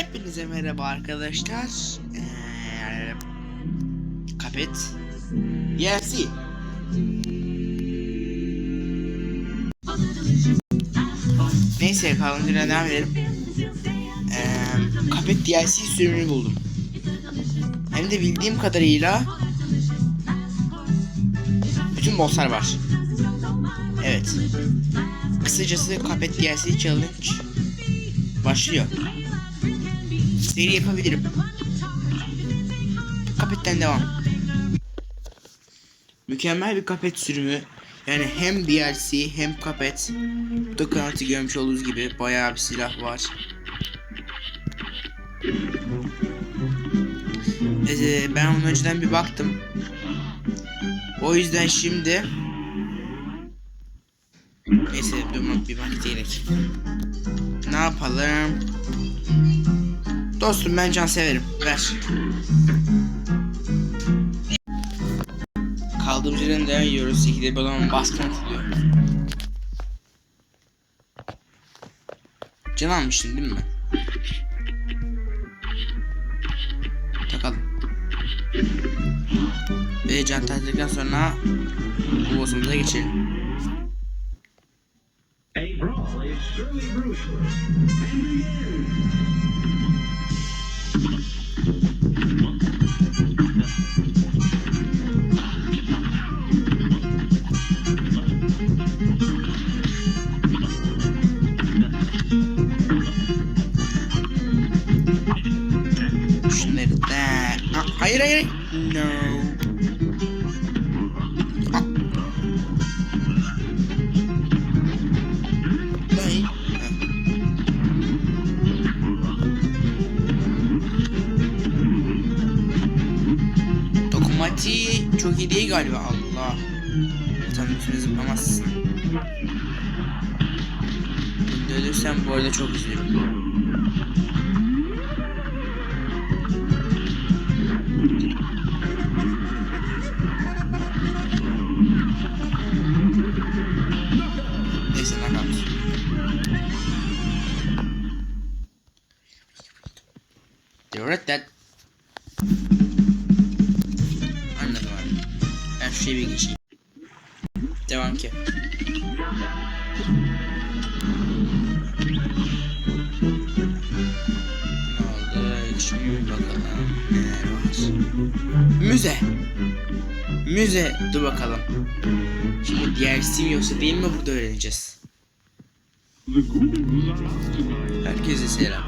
Hepinize merhaba arkadaşlar. Ee, Kapet. DLC. Neyse kalınca devam edelim. Ee, Kapet DLC sürümünü buldum. Hem de bildiğim kadarıyla bütün bosslar var. Evet. Kısacası Kapet DLC Challenge başlıyor. Seri yapabilirim. Kapet'ten devam. Mükemmel bir kapet sürümü. Yani hem DLC hem kapet. Bu kanatı görmüş olduğunuz gibi bayağı bir silah var. Ee, ben onun önceden bir baktım. O yüzden şimdi Neyse durmak bir vakit gerek. Ne yapalım? Dostum ben can severim. Ver. Kaldığımız yerden devam ediyoruz. İkide bir adamın baskın atılıyor. Can almıştın değil mi? Takalım. Ve can taktıktan sonra bu boss'umuza geçelim. A brawl is ruthless and begins. Hayır hayır. No. Dokunmatiği çok iyi değil galiba Allah. Sen üstüne zıplamazsın. Bunda ölürsem bu arada çok üzülürüm. At that. Anladım abi. Ben şu şeyi bir geçeyim. Devam ki. Ne oldu? Şimdi bakalım. Neler var? Müze. Müze. Dur bakalım. Şimdi DLC mi yoksa değil mi burada öğreneceğiz. Herkese selam.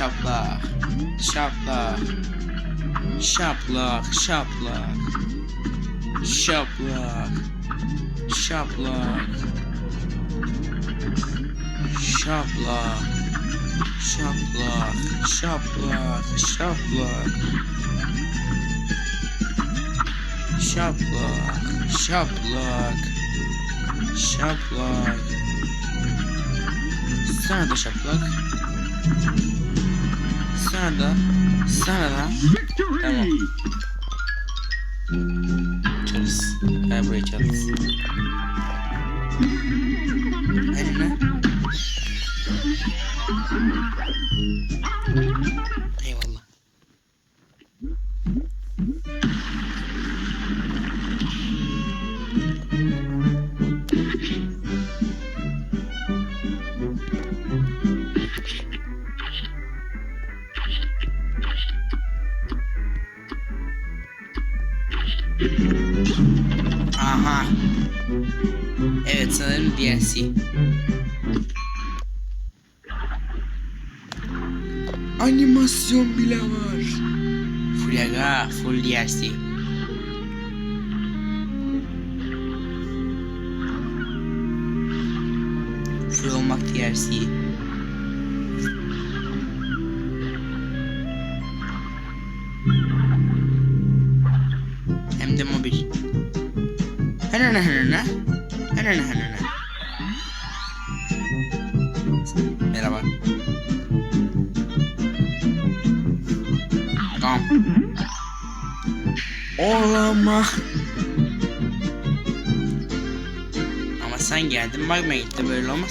Şaplak. Şaplak. Şaplak, şaplak. Şaplak. Şaplak. Şaplak. Şaplak. Şaplak. Şaplak. Şaplak. Şaplak. Şaplak. Sana da şaplak. Nerede? Sana lan. Tamam. Çalız. Aha. Evet sanırım DLC. Animasyon bile var. Full aga, full DLC. Full olmak DLC. Henene henene. Henene henene. Merhaba. Tamam. Olama. Ama sen geldin bakmaya gitti böyle olmaz.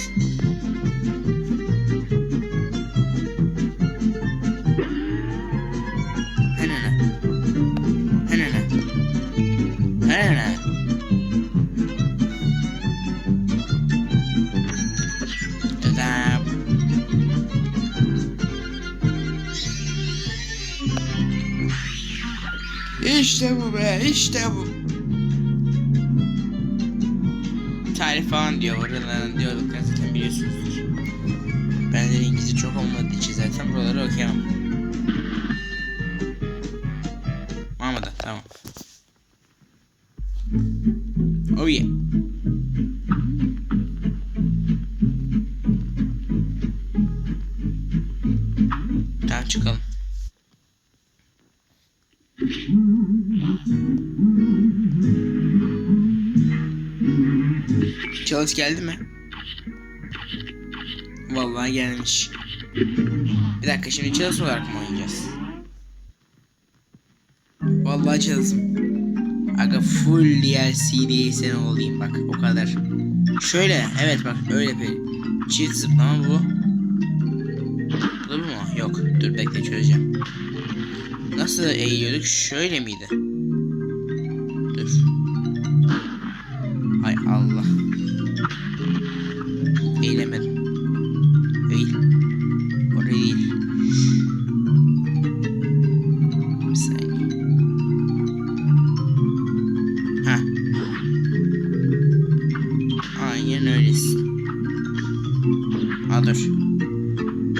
İşte bu be, işte bu. Tarih falan diyor, oraların diyalogları zaten biliyorsunuzdur. Ben de İngilizce çok olmadığı için zaten buraları okuyamam. Mahmut'a, tamam. Oh yeah. Challenge geldi mi? Vallahi gelmiş. Bir dakika şimdi challenge olarak mı oynayacağız? Vallahi challenge. Aga full DLC değilse ne olayım bak o kadar. Şöyle evet bak öyle bir çift zıplama bu. Bu mu? Yok dur bekle çözeceğim. Nasıl eğiliyorduk? Şöyle miydi? Eğilemedim. Eğil. Oraya değil. Bir saniye. Ha. Aynen öylesin. Ha dur.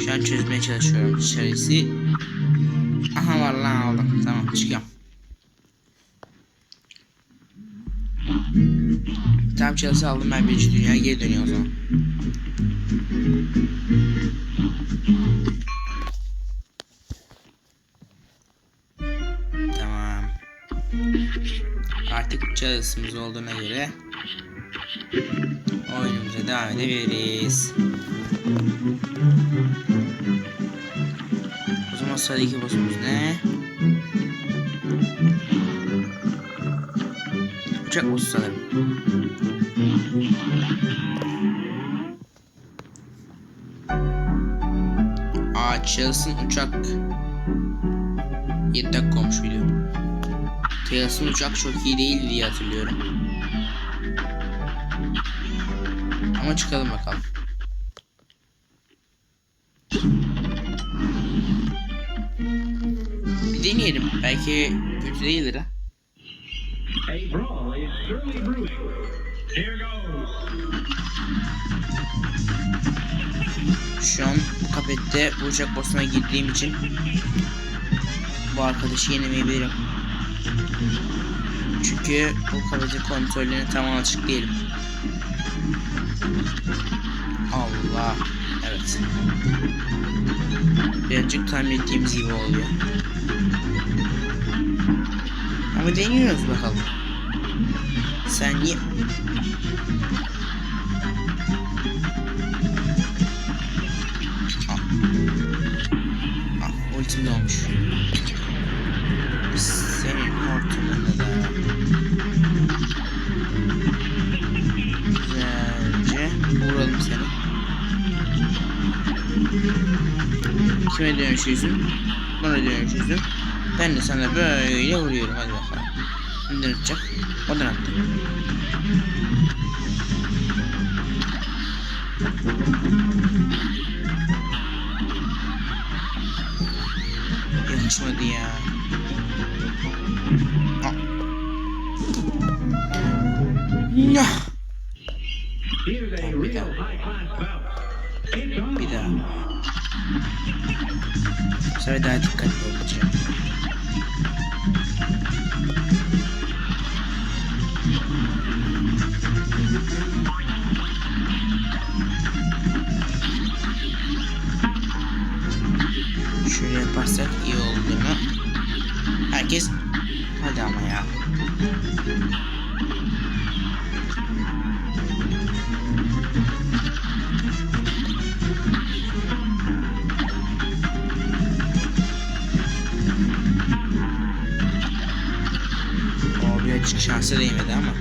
Şu an çözmeye çalışıyorum dışarısı. Aha var lan aldım. Tamam çıkıyorum. Tam çalışı aldım ben birinci dünya geri dönüyor o zaman. Tamam. Artık çalışımız olduğuna göre oyunumuza devam edebiliriz. O zaman sıradaki boss'umuz ne? Uçak boss'u sanırım. Aa Chelsea uçak 7 dakika olmuş video. Chelsea uçak çok iyi değildi diye hatırlıyorum. Ama çıkalım bakalım. Bir deneyelim. Belki kötü değildir ha. A brawl is surely brewing. Şu an bu kapette uçak boss'una girdiğim için bu arkadaşı yenemeyebilirim. Çünkü bu kapetin kontrollerine tam açık değilim. Allah. Evet. Birazcık tahmin ettiğimiz gibi oluyor. Ama deniyoruz bakalım. Sen niye... Ah, ultim de olmuş. Senin hortumunu da güzelce vuralım seni. Kime dönüşüyorsun? Bana dönüşüyorsun. Ben de sana böyle vuruyorum. Hadi bakalım. Kimden atacak? ponerte. Yung sword niya. Oh. Nya! Oh, bitaw. Saya Sabi dati ka yaparsak iyi olduğunu herkes hadi ama ya. O birazcık şansa değmedi ama.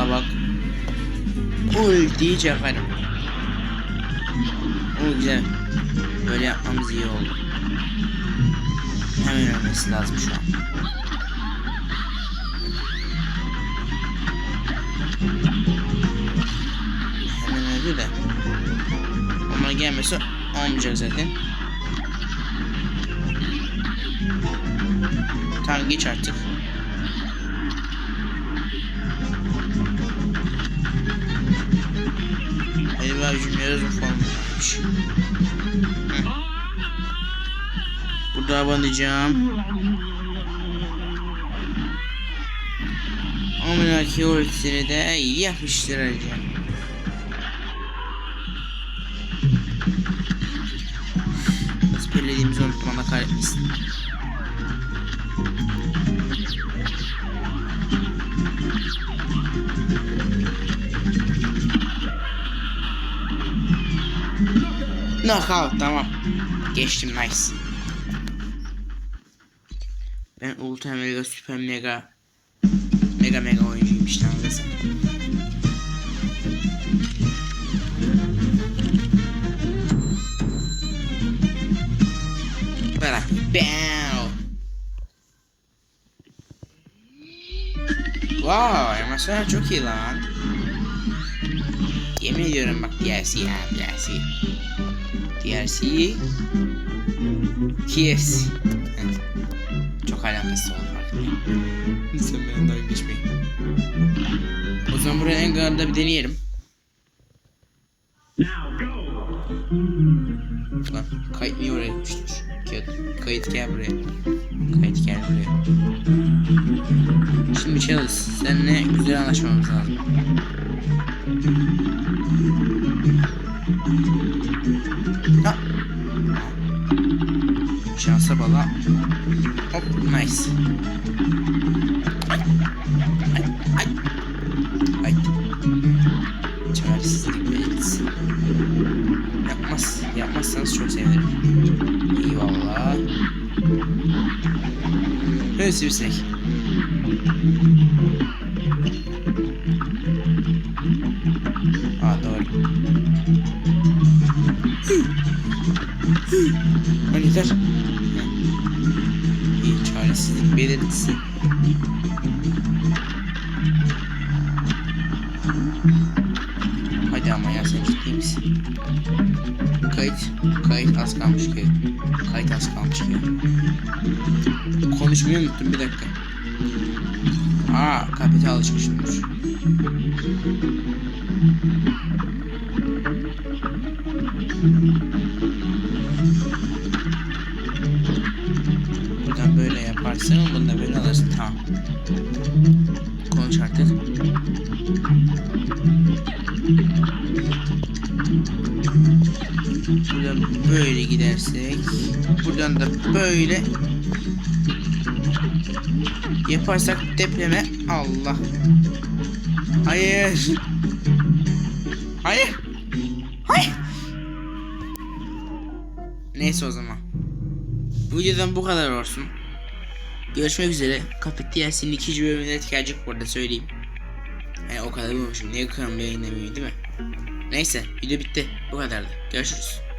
Vallahi bak. Ulti çakarım. O güzel. Böyle yapmamız iyi oldu. Hemen ölmesi lazım şu an. Hemen öldü de. Onlar gelmese olmayacak zaten. Tamam geç artık. Be abicim yarın formu varmış. Burada abanacağım. Amanaki ultisini de yapıştıracağım. Nasıl belirlediğimizi unuttum Allah Knockout tamam. Geçtim nice. Ben ultra mega süper mega mega mega oyuncuyum işte anladın Bırak. Bam. Wow, animasyonlar çok iyi lan. Yemin ediyorum bak DLC ya DLC. KFC. Evet. Çok alakası oldu farkındayım. Lütfen benden dalga geçmeyin. O zaman buraya en garda bir deneyelim. Lan kayıt niye oraya düşmüş? Kağıt. Kayıt gel buraya. Kayıt gel buraya. Şimdi Chalice seninle güzel anlaşmamız lazım. Bala. Hop nice. Ay. Ay. Ay. Çaresizlik belirtisi. Yapmaz. Yapmazsanız çok sevinirim. Eyvallah. Böyle sivrisinek. Aa çaresizlik belirtisi. Hadi ama ya sen ciddi misin? Kayıt, kayıt az kalmış kayıt. Kayıt az kalmış kayıt. Konuşmayı unuttum bir dakika. Aa, kapite alışmışımdır. Buradan bunu da böyle alırsın. Tamam. Konuş artık. Buradan böyle gidersek buradan da böyle yaparsak depreme Allah Hayır Hayır Hayır Neyse o zaman Bu videodan bu kadar olsun Görüşmek üzere. Kapit ikinci bölümüne gelecek bu arada söyleyeyim. Yani o kadar bulmuşum niye kanalımda yayınlamıyorum değil mi? Neyse video bitti. Bu kadardı. Görüşürüz